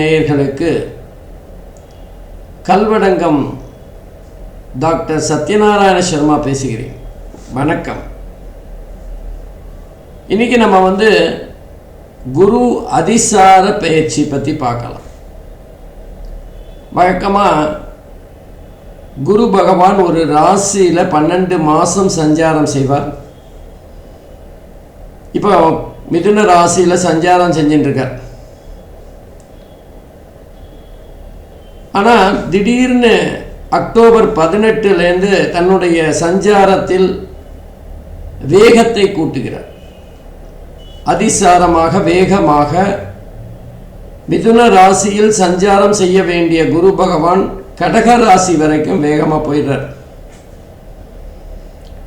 நேயர்களுக்கு கல்வடங்கம் டாக்டர் சத்யநாராயண சர்மா பேசுகிறேன். வணக்கம். இன்னைக்கு நம்ம வந்து குரு அதிசார பயிற்சி பற்றி பார்க்கலாம். வழக்கமாக குரு பகவான் ஒரு ராசியில் பன்னெண்டு மாதம் சஞ்சாரம் செய்வார். இப்போ மிதுன ராசியில் சஞ்சாரம் செஞ்சுட்டுருக்கார். ஆனால் திடீர்னு அக்டோபர் பதினெட்டுலேருந்து தன்னுடைய சஞ்சாரத்தில் வேகத்தை கூட்டுகிறார். அதிசாரமாக வேகமாக மிதுன ராசியில் சஞ்சாரம் செய்ய வேண்டிய குரு பகவான் கடக ராசி வரைக்கும் வேகமாக போயிடுறார்.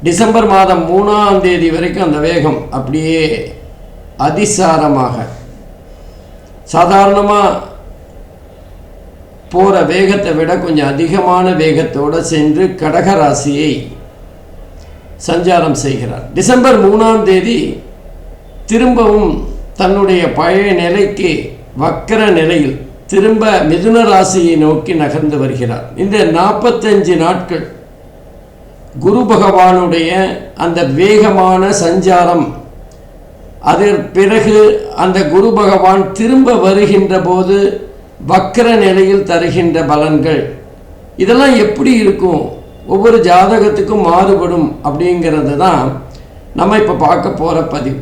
டிசம்பர் மாதம் மூணாம் தேதி வரைக்கும் அந்த வேகம் அப்படியே அதிசாரமாக சாதாரணமாக போகிற வேகத்தை விட கொஞ்சம் அதிகமான வேகத்தோடு சென்று கடகராசியை சஞ்சாரம் செய்கிறார். டிசம்பர் மூணாம் தேதி திரும்பவும் தன்னுடைய பழைய நிலைக்கு வக்கர நிலையில் திரும்ப மிதுன ராசியை நோக்கி நகர்ந்து வருகிறார். இந்த நாற்பத்தஞ்சு நாட்கள் குரு பகவானுடைய அந்த வேகமான சஞ்சாரம் அதன் பிறகு அந்த குரு பகவான் திரும்ப வருகின்ற போது வக்கர நிலையில் தருகின்ற பலன்கள். இதெல்லாம் எப்படி இருக்கும்? ஒவ்வொரு ஜாதகத்துக்கும் மாறுபடும் அப்படிங்கிறது தான் நம்ம இப்போ பார்க்க போகிற பதிவு.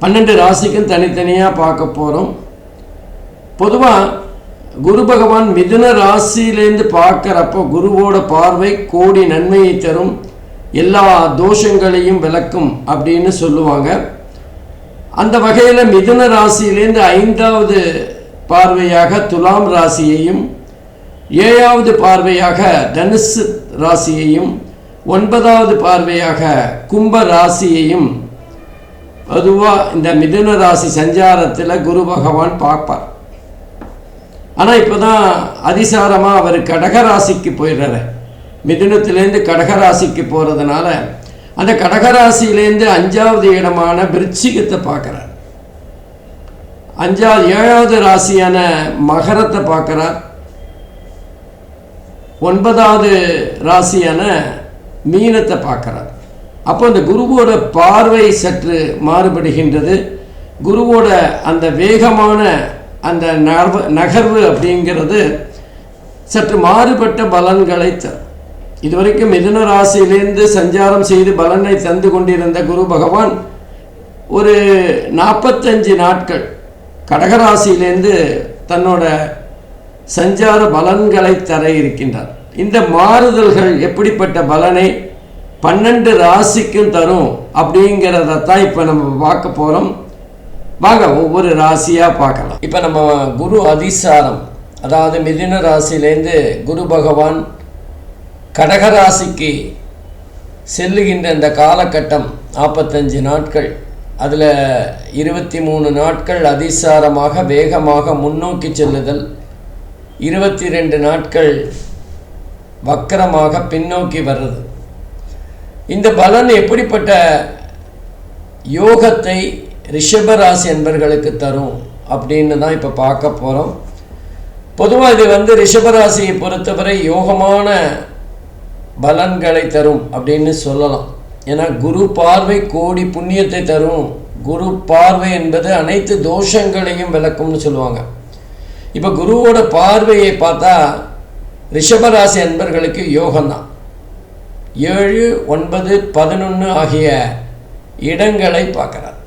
பன்னெண்டு ராசிக்கும் தனித்தனியாக பார்க்க போகிறோம் பொதுவாக குரு பகவான் மிதுன ராசியிலேருந்து பார்க்குறப்போ குருவோட பார்வை கோடி நன்மையை தரும் எல்லா தோஷங்களையும் விளக்கும் அப்படின்னு சொல்லுவாங்க. அந்த வகையில் மிதுன ராசியிலேருந்து ஐந்தாவது பார்வையாக துலாம் ராசியையும் ஏழாவது பார்வையாக தனுசு ராசியையும் ஒன்பதாவது பார்வையாக கும்ப ராசியையும் பொதுவாக இந்த மிதுன ராசி சஞ்சாரத்தில் குரு பகவான் பார்ப்பார். ஆனால் இப்போ தான் அதிசாரமாக அவர் கடகராசிக்கு போயிடுறாரு. மிதுனத்திலேருந்து கடகராசிக்கு போகிறதுனால அந்த கடகராசியிலேருந்து அஞ்சாவது இடமான விருச்சிகத்தை பார்க்குறார். அஞ்சாவது ஏழாவது ராசியான மகரத்தை பார்க்குறார். ஒன்பதாவது ராசியான மீனத்தை பார்க்குறார். அப்போ அந்த குருவோட பார்வை சற்று மாறுபடுகின்றது. குருவோட அந்த வேகமான அந்த நகர்வு நகர்வு அப்படிங்கிறது சற்று மாறுபட்ட பலன்களை தரும் இதுவரைக்கும் மிதுன ராசியிலேருந்து சஞ்சாரம் செய்து பலனை தந்து கொண்டிருந்த குரு பகவான் ஒரு நாற்பத்தஞ்சு நாட்கள் கடகராசியிலேருந்து தன்னோட சஞ்சார பலன்களை தர இருக்கின்றார். இந்த மாறுதல்கள் எப்படிப்பட்ட பலனை பன்னெண்டு ராசிக்கும் தரும் அப்படிங்கிறத தான் இப்போ நம்ம பார்க்க போகிறோம் வாங்க ஒவ்வொரு ராசியாக பார்க்கலாம். இப்போ நம்ம குரு அதிசாரம். அதாவது மிதின ராசியிலேருந்து குரு பகவான் கடகராசிக்கு செல்லுகின்ற இந்த காலகட்டம் நாற்பத்தஞ்சு நாட்கள். அதில் இருபத்தி மூணு நாட்கள் அதிசாரமாக வேகமாக முன்னோக்கி செல்லுதல். இருபத்தி ரெண்டு நாட்கள் வக்கரமாக பின்னோக்கி வர்றது. இந்த பலன் எப்படிப்பட்ட யோகத்தை ரிஷபராசி என்பர்களுக்கு தரும் அப்படின்னு தான் இப்போ பார்க்க போகிறோம் பொதுவாக இது வந்து ரிஷபராசியை பொறுத்தவரை யோகமான பலன்களை தரும் அப்படின்னு சொல்லலாம். ஏன்னா குரு பார்வை கோடி புண்ணியத்தை தரும். குரு பார்வை என்பது அனைத்து தோஷங்களையும் விளக்கும்னு சொல்லுவாங்க. இப்போ குருவோட பார்வையை பார்த்தா ரிஷபராசி அன்பர்களுக்கு யோகம்தான். ஏழு ஒன்பது பதினொன்று ஆகிய இடங்களை பார்க்குறார்.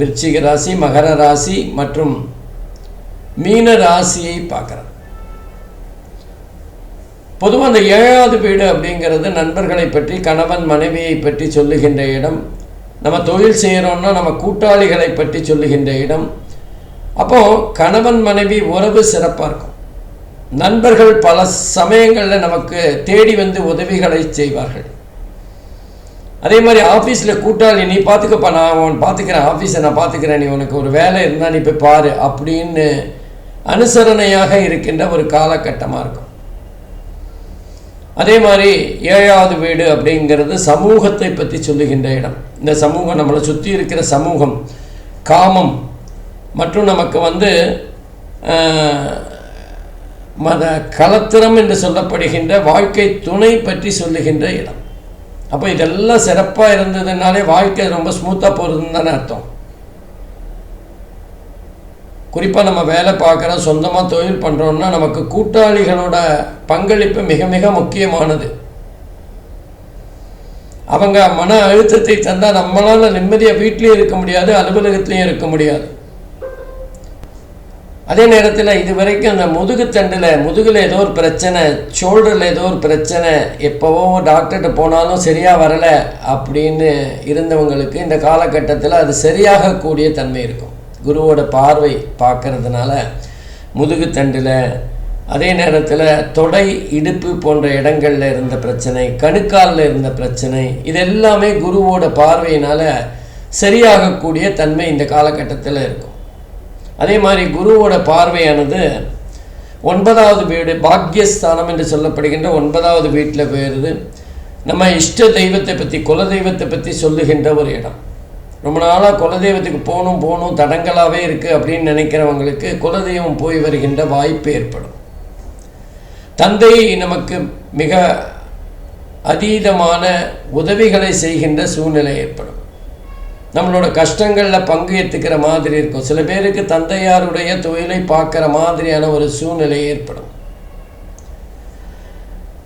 விருச்சிக ராசி மகர ராசி மற்றும் மீன ராசியை பார்க்குறார் பொதுவாக அந்த ஏழாவது வீடு அப்படிங்கிறது நண்பர்களை பற்றி கணவன் மனைவியை பற்றி சொல்லுகின்ற இடம் நம்ம தொழில் செய்கிறோம்னா நம்ம கூட்டாளிகளை பற்றி சொல்லுகின்ற இடம். அப்போது கணவன் மனைவி உறவு சிறப்பாக இருக்கும். நண்பர்கள் பல சமயங்களில் நமக்கு தேடி வந்து உதவிகளை செய்வார்கள். அதே மாதிரி ஆஃபீஸில் கூட்டாளி நீ பார்த்துக்கப்பா நான் உன் பார்த்துக்கிறேன் ஆஃபீஸை நான் பார்த்துக்கிறேன் நீ உனக்கு ஒரு வேலை இருந்தால் நீ போய் பாரு அப்படின்னு அனுசரணையாக இருக்கின்ற ஒரு காலகட்டமாக இருக்கும். அதே மாதிரி ஏழாவது வீடு அப்படிங்கிறது சமூகத்தை பற்றி சொல்லுகின்ற இடம். இந்த சமூகம் நம்மளை சுற்றி இருக்கிற சமூகம் காமம் மற்றும் நமக்கு வந்து மத கலத்திரம் என்று சொல்லப்படுகின்ற வாழ்க்கை துணை பற்றி சொல்லுகின்ற இடம். அப்போ இதெல்லாம் சிறப்பாக இருந்ததுனாலே வாழ்க்கை ரொம்ப ஸ்மூத்தாக போகிறதுன்னு தானே அர்த்தம். குறிப்பாக நம்ம வேலை பார்க்குறோம் சொந்தமாக தொழில் பண்ணுறோம்னா நமக்கு கூட்டாளிகளோட பங்களிப்பு மிக மிக முக்கியமானது. அவங்க மன அழுத்தத்தை தந்தால் நம்மளால் நிம்மதியாக வீட்லேயும் இருக்க முடியாது அலுவலகத்துலேயும் இருக்க முடியாது. அதே நேரத்தில் இது வரைக்கும் அந்த முதுகுத்தண்டில் முதுகில் ஏதோ ஒரு பிரச்சனை ஷோல்டரில் ஏதோ ஒரு பிரச்சனை எப்போவோ டாக்டர்கிட்ட போனாலும் சரியாக வரலை அப்படின்னு இருந்தவங்களுக்கு இந்த காலகட்டத்தில் அது சரியாகக்கூடிய தன்மை இருக்கும். குருவோட பார்வை பார்க்கறதுனால முதுகுத்தண்டில் அதே நேரத்தில் தொடை இடுப்பு போன்ற இடங்களில் இருந்த பிரச்சனை கணுக்காலில் இருந்த பிரச்சனை இது எல்லாமே குருவோட பார்வையினால் சரியாகக்கூடிய தன்மை இந்த காலகட்டத்தில் இருக்கும். அதே மாதிரி குருவோட பார்வையானது ஒன்பதாவது வீடு பாக்யஸ்தானம் என்று சொல்லப்படுகின்ற ஒன்பதாவது வீட்டில் போயிடுது நம்ம இஷ்ட தெய்வத்தை பற்றி குல தெய்வத்தை பற்றி சொல்லுகின்ற ஒரு இடம். ரொம்ப நாளாக குலதெய்வத்துக்கு போகணும் போகணும் தடங்களாகவே இருக்குது அப்படின்னு நினைக்கிறவங்களுக்கு குலதெய்வம் போய் வருகின்ற வாய்ப்பு ஏற்படும். தந்தை நமக்கு மிக அதீதமான உதவிகளை செய்கின்ற சூழ்நிலை ஏற்படும். நம்மளோட கஷ்டங்களில் பங்கு ஏற்றுக்கிற மாதிரி இருக்கும். சில பேருக்கு தந்தையாருடைய தொழிலை பார்க்குற மாதிரியான ஒரு சூழ்நிலை ஏற்படும்.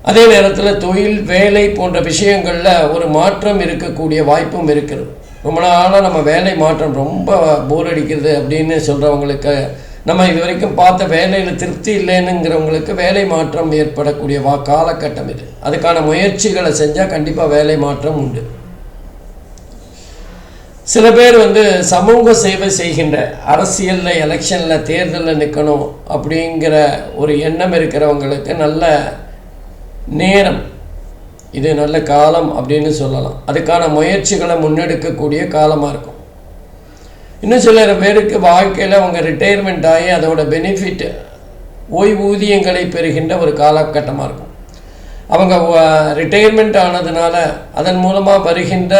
அதே நேரத்தில் தொழில் வேலை போன்ற விஷயங்களில் ஒரு மாற்றம் இருக்கக்கூடிய வாய்ப்பும் இருக்கிறது ரொம்ப நாளாக நம்ம வேலை மாற்றம் ரொம்ப போர் அடிக்கிறது அப்படின்னு சொல்கிறவங்களுக்கு நம்ம இது வரைக்கும் பார்த்த வேலையில் திருப்தி இல்லைன்னுங்கிறவங்களுக்கு வேலை மாற்றம் ஏற்படக்கூடிய வா காலகட்டம் இது. அதுக்கான முயற்சிகளை செஞ்சால் கண்டிப்பாக வேலை மாற்றம் உண்டு. சில பேர் வந்து சமூக சேவை செய்கின்ற அரசியலில் எலெக்ஷனில் தேர்தலில் நிற்கணும் அப்படிங்கிற ஒரு எண்ணம் இருக்கிறவங்களுக்கு நல்ல நேரம். இது நல்ல காலம் அப்படின்னு சொல்லலாம். அதுக்கான முயற்சிகளை முன்னெடுக்கக்கூடிய காலமாக இருக்கும். இன்னும் சில பேருக்கு வாழ்க்கையில் அவங்க ரிட்டையர்மெண்ட் ஆகி அதோட பெனிஃபிட் ஓய்வூதியங்களை பெறுகின்ற ஒரு காலகட்டமாக இருக்கும். அவங்க ரிட்டையர்மெண்ட் ஆனதுனால அதன் மூலமாக வருகின்ற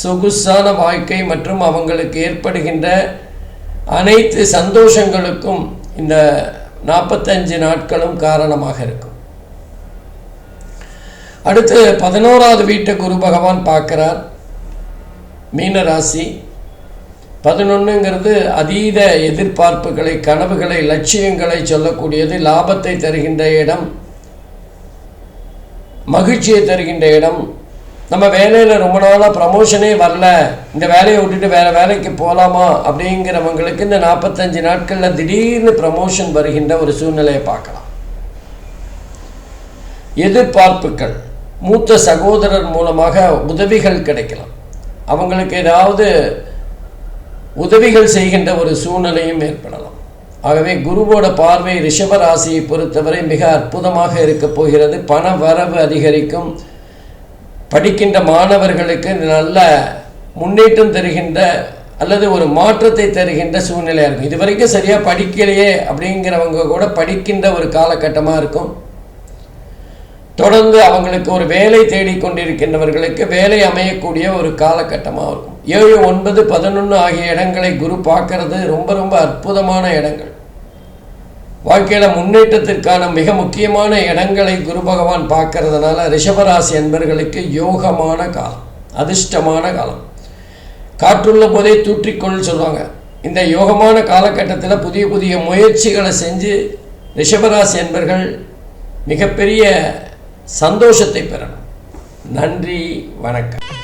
சொகுசான வாழ்க்கை மற்றும் அவங்களுக்கு ஏற்படுகின்ற அனைத்து சந்தோஷங்களுக்கும் இந்த நாற்பத்தஞ்சு நாட்களும் காரணமாக இருக்கும். அடுத்து பதினோராவது வீட்டை குரு பகவான் பார்க்குறார். மீனராசி. பதினொன்றுங்கிறது அதீத எதிர்பார்ப்புகளை கனவுகளை லட்சியங்களை சொல்லக்கூடியது லாபத்தை தருகின்ற இடம் மகிழ்ச்சியை தருகின்ற இடம் நம்ம வேலையில் ரொம்ப நாளாக ப்ரமோஷனே வரல. இந்த வேலையை விட்டுட்டு வேறு வேலைக்கு போகலாமா அப்படிங்கிறவங்களுக்கு இந்த நாற்பத்தஞ்சு நாட்களில் திடீர்னு ப்ரமோஷன் வருகின்ற ஒரு சூழ்நிலையை பார்க்கலாம். எதிர்பார்ப்புகள். மூத்த சகோதரர் மூலமாக உதவிகள் கிடைக்கலாம். அவங்களுக்கு ஏதாவது உதவிகள் செய்கின்ற ஒரு சூழ்நிலையும் ஏற்படலாம். ஆகவே குருவோட பார்வை ரிஷப ராசியை பொறுத்தவரை மிக அற்புதமாக இருக்கப் போகிறது. பண வரவு அதிகரிக்கும். படிக்கின்ற மாணவர்களுக்கு நல்ல முன்னேற்றம் தருகின்ற அல்லது ஒரு மாற்றத்தை தருகின்ற சூழ்நிலையாக இருக்கும். இது வரைக்கும் சரியாக படிக்கலையே அப்படிங்கிறவங்க கூட படிக்கின்ற ஒரு காலகட்டமாக இருக்கும். தொடர்ந்து அவங்களுக்கு ஒரு வேலை தேடிக்கொண்டிருக்கின்றவர்களுக்கு வேலை அமையக்கூடிய ஒரு காலகட்டமாக இருக்கும். ஏழு ஒன்பது பதினொன்று ஆகிய இடங்களை குரு பார்க்கறது ரொம்ப ரொம்ப அற்புதமான இடங்கள். வாழ்க்கையில் முன்னேற்றத்திற்கான மிக முக்கியமான இடங்களை குரு பகவான் பார்க்கறதுனால ரிஷபராசி என்பர்களுக்கு யோகமான காலம் அதிர்ஷ்டமான காலம். காற்றுள்ள போதே தூற்றிக்கொள் சொல்லுவாங்க. இந்த யோகமான காலகட்டத்தில் புதிய புதிய முயற்சிகளை செஞ்சு ரிஷபராசி என்பர்கள் மிகப்பெரிய சந்தோஷத்தை பெறணும். நன்றி வணக்கம்.